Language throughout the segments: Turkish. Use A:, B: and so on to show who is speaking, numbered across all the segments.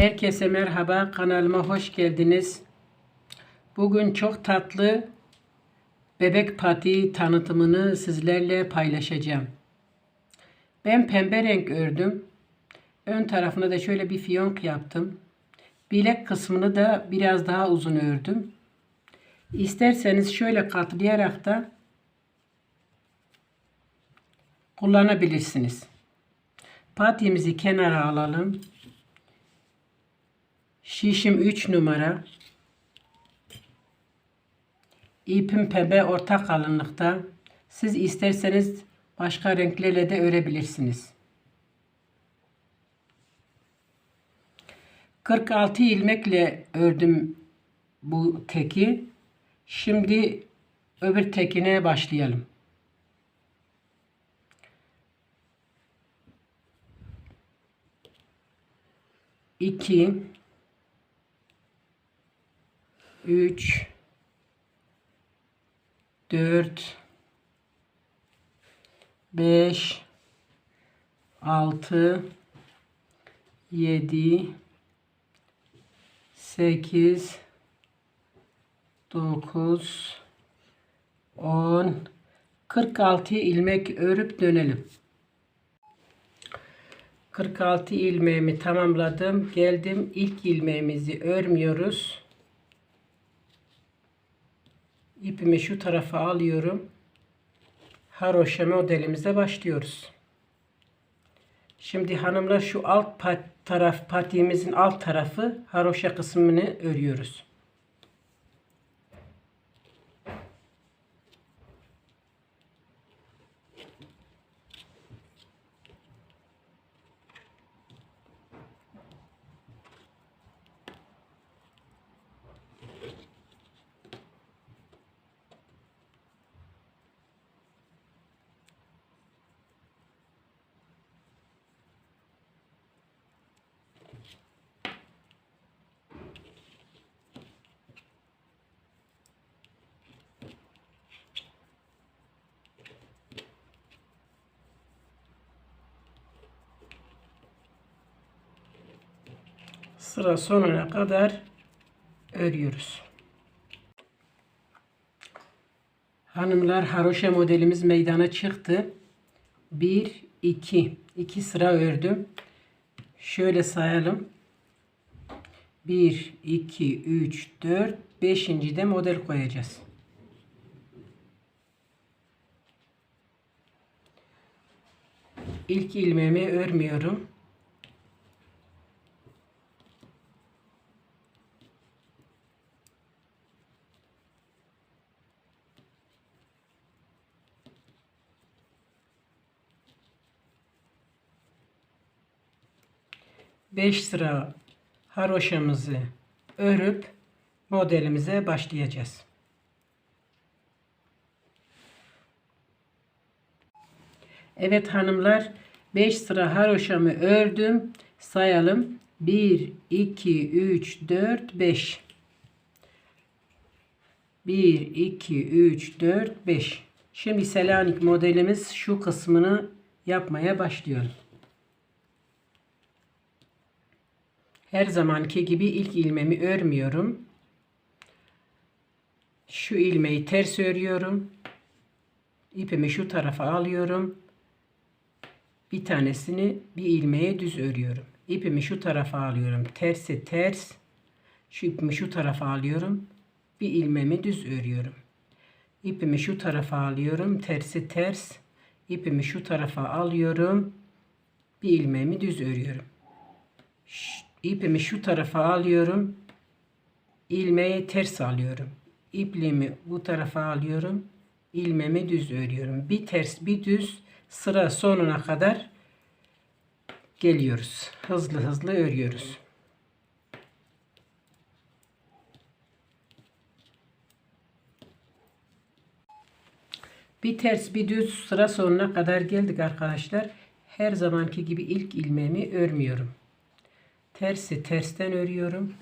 A: Herkese merhaba, kanalıma hoş geldiniz. Bugün çok tatlı bebek pati tanıtımını sizlerle paylaşacağım. Ben pembe renk ördüm. Ön tarafına da şöyle bir fiyonk yaptım. Bilek kısmını da biraz daha uzun ördüm. İsterseniz şöyle katlayarak da kullanabilirsiniz. Patimizi kenara alalım. Şişim 3 numara. İpim pembe orta kalınlıkta. Siz isterseniz başka renklerle de örebilirsiniz. 46 ilmekle ördüm bu teki. Şimdi öbür tekine başlayalım. İki, üç, dört, beş, altı, yedi, sekiz, dokuz, on, kırk altı ilmek örüp dönelim. 46 ilmeğimi tamamladım. Geldim. İlk ilmeğimizi örmüyoruz. İpimi şu tarafa alıyorum. Haroşa modelimize başlıyoruz. Şimdi hanımlar şu alt pat, taraf patiğimizin alt tarafı haroşa kısmını örüyoruz. Sıra sonuna kadar örüyoruz. Hanımlar haroşa modelimiz meydana çıktı. 1 2 2 sıra ördüm. Şöyle sayalım. 1 2 3 4 5. de model koyacağız. İlk ilmeğimi örmüyorum. Beş sıra haroşamızı örüp modelimize başlayacağız. Evet hanımlar 5 sıra haroşamı ördüm. Sayalım. 1, 2, 3, 4, 5. 1, 2, 3, 4, 5. Şimdi Selanik modelimiz şu kısmını yapmaya başlıyorum. Her zamanki gibi ilk ilmemi örmüyorum. Şu ilmeği ters örüyorum. İpimi şu tarafa alıyorum. Bir tanesini bir ilmeğe düz örüyorum. İpimi şu tarafa alıyorum. Tersi ters. Şu ipimi şu tarafa alıyorum. Bir ilmeğimi düz örüyorum. İpimi şu tarafa alıyorum. Tersi ters. İpimi şu tarafa alıyorum. Bir ilmeğimi düz örüyorum. İpimi şu tarafa alıyorum. ilmeği ters alıyorum. İpliğimi bu tarafa alıyorum. ilmeğimi düz örüyorum. Bir ters bir düz sıra sonuna kadar geliyoruz. Hızlı hızlı örüyoruz. Bir ters bir düz sıra sonuna kadar geldik arkadaşlar. Her zamanki gibi ilk ilmeğimi örmüyorum. Tersi tersten örüyorum.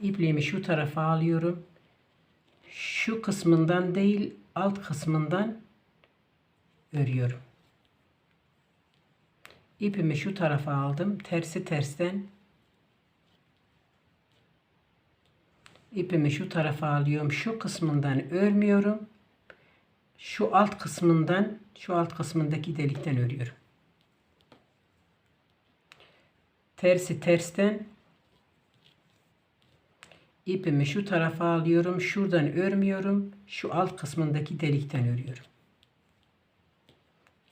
A: İpliğimi şu tarafa alıyorum. Şu kısmından değil alt kısmından örüyorum. İpimi şu tarafa aldım. Tersi tersten ipimi şu tarafa alıyorum. Şu kısmından örmüyorum. Şu alt kısmından, şu alt kısmındaki delikten örüyorum. Tersi tersten ipimi şu tarafa alıyorum. Şuradan örmüyorum. Şu alt kısmındaki delikten örüyorum.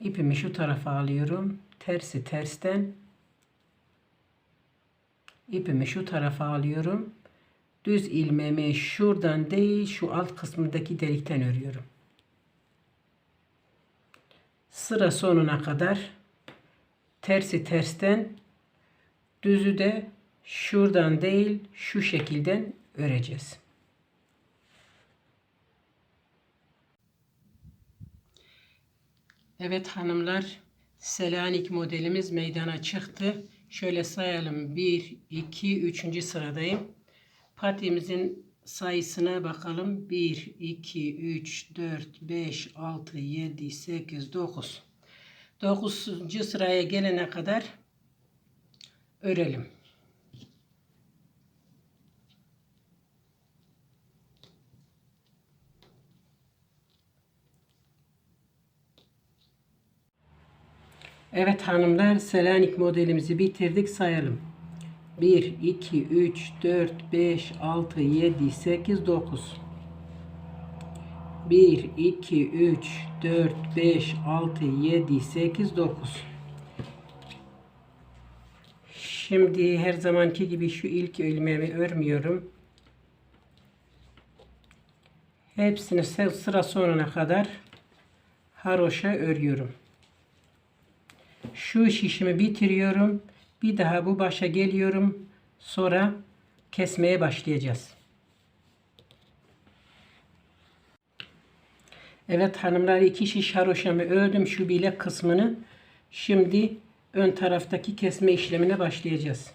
A: İpimi şu tarafa alıyorum. Tersi tersten ipimi şu tarafa alıyorum. Düz ilmeğimi şuradan değil şu alt kısmındaki delikten örüyorum. Sıra sonuna kadar tersi tersten düzü de şuradan değil şu şekilden öreceğiz. Evet hanımlar Selanik modelimiz meydana çıktı. Şöyle sayalım. 1, 2, 3. sıradayım. Patimizin sayısına bakalım. 1, 2, 3, 4, 5, 6, 7, 8, 9. 9. sıraya gelene kadar örelim. Evet hanımlar Selanik modelimizi bitirdik sayalım. 1, 2, 3, 4, 5, 6, 7, 8, 9. 1, 2, 3, 4, 5, 6, 7, 8, 9. Şimdi her zamanki gibi şu ilk ilmeğimi örmüyorum. Hepsini sıra sonuna kadar haroşa örüyorum. Şu şişimi bitiriyorum. Bir daha bu başa geliyorum. Sonra kesmeye başlayacağız. Evet hanımlar iki şiş haroşamı ördüm şu bilek kısmını. Şimdi ön taraftaki kesme işlemine başlayacağız.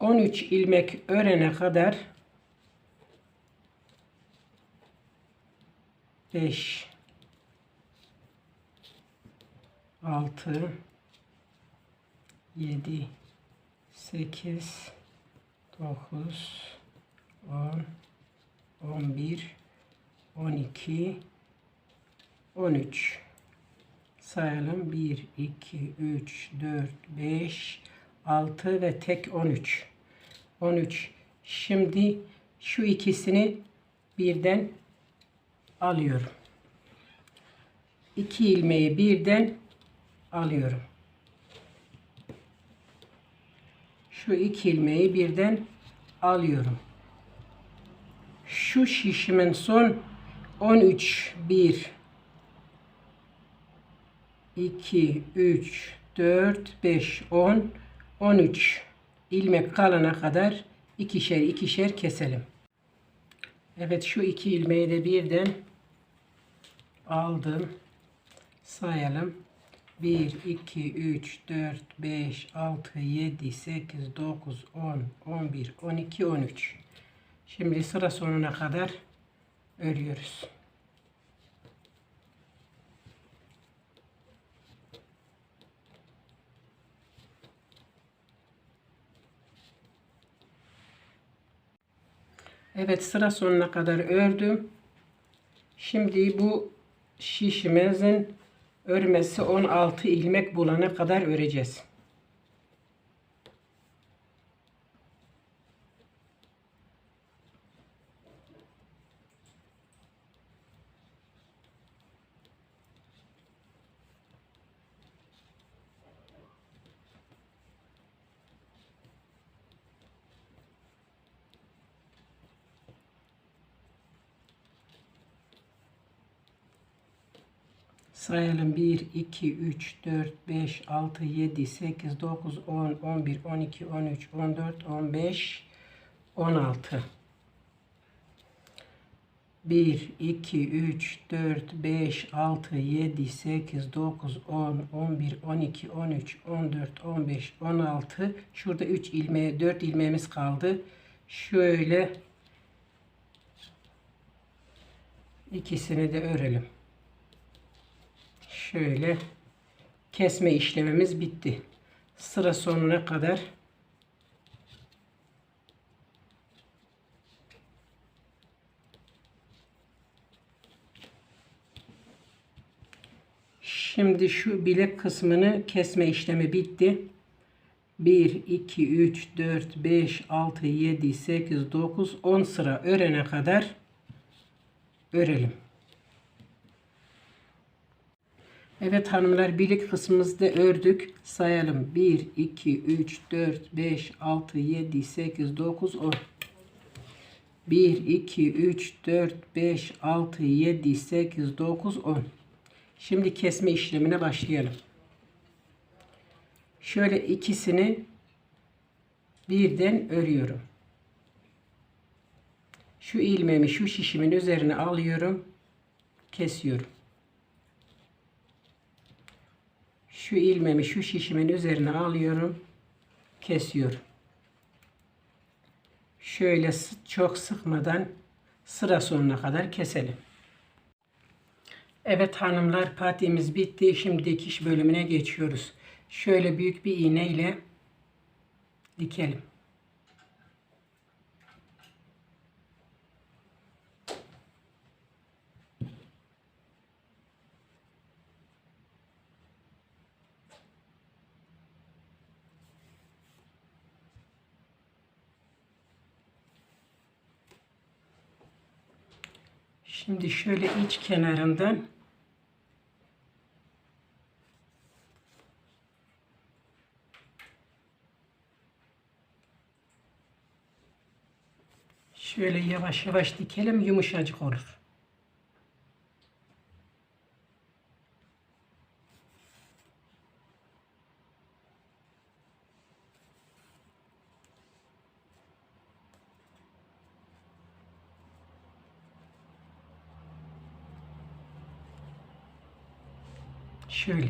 A: On üç ilmek örene kadar 5 6 7 8 9 10 11 12 13 sayalım 1 2 3 4 5 6 ve tek 13 13 şimdi şu ikisini birden alıyorum. İki ilmeği birden alıyorum. Şu iki ilmeği birden alıyorum. Şu şişimin son 13 1 2 3 4 5 10 13 ilmek kalana kadar ikişer ikişer keselim. Evet şu iki ilmeği de birden aldım. Sayalım. 1, 2, 3, 4, 5, 6, 7, 8, 9, 10, 11, 12, 13. Şimdi sıra sonuna kadar örüyoruz. Evet sıra sonuna kadar ördüm. Şimdi bu şişimizin örmesi 16 ilmek bulana kadar öreceğiz. Sayalım 1, 2, 3, 4, 5, 6, 7, 8, 9, 10, 11, 12, 13, 14, 15, 16. 1, 2, 3, 4, 5, 6, 7, 8, 9, 10, 11, 12, 13, 14, 15, 16. Şurada 3 ilmeği, 4 ilmeğimiz kaldı. Şöyle ikisini de örelim. Şöyle kesme işlemimiz bitti. Sıra sonuna kadar Şimdi şu bilek kısmını kesme işlemi bitti. 1, 2, 3, 4, 5, 6, 7, 8, 9, 10 sıra örene kadar örelim. Evet hanımlar bilek kısmımızda ördük. Sayalım. 1, 2, 3, 4, 5, 6, 7, 8, 9, 10. 1, 2, 3, 4, 5, 6, 7, 8, 9, 10. Şimdi kesme işlemine başlayalım. Şöyle ikisini birden örüyorum. Şu ilmeğimi şu şişimin üzerine alıyorum. Kesiyorum. Şu ilmeğimi şu şişimin üzerine alıyorum. Kesiyorum. Şöyle çok sıkmadan sıra sonuna kadar keselim. Evet hanımlar patiğimiz bitti. Şimdi dikiş bölümüne geçiyoruz. Şöyle büyük bir iğne ile dikelim. Şimdi şöyle iç kenarından Şöyle yavaş yavaş dikelim yumuşacık olur. Şöyle.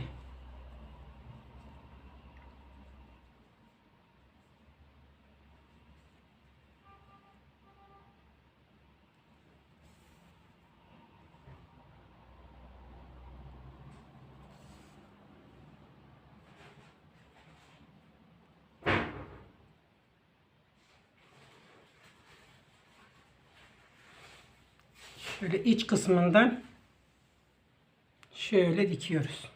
A: Şöyle iç kısmından şöyle dikiyoruz.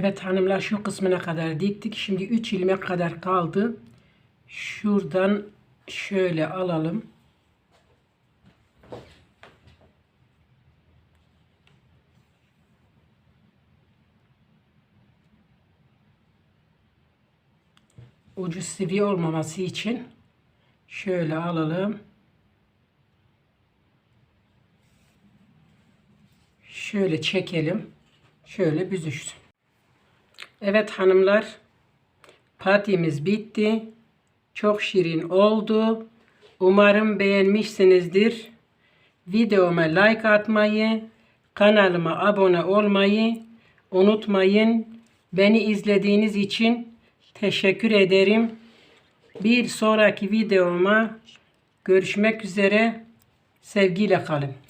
A: Evet hanımlar şu kısmına kadar diktik. Şimdi 3 ilmek kadar kaldı. Şuradan şöyle alalım. Ucu sivri olmaması için şöyle alalım. Şöyle çekelim. Şöyle büzüşsün. Evet hanımlar. Patimiz bitti. Çok şirin oldu. Umarım beğenmişsinizdir. Videoma like atmayı, kanalıma abone olmayı unutmayın. Beni izlediğiniz için teşekkür ederim. Bir sonraki videoma görüşmek üzere. Sevgiyle kalın.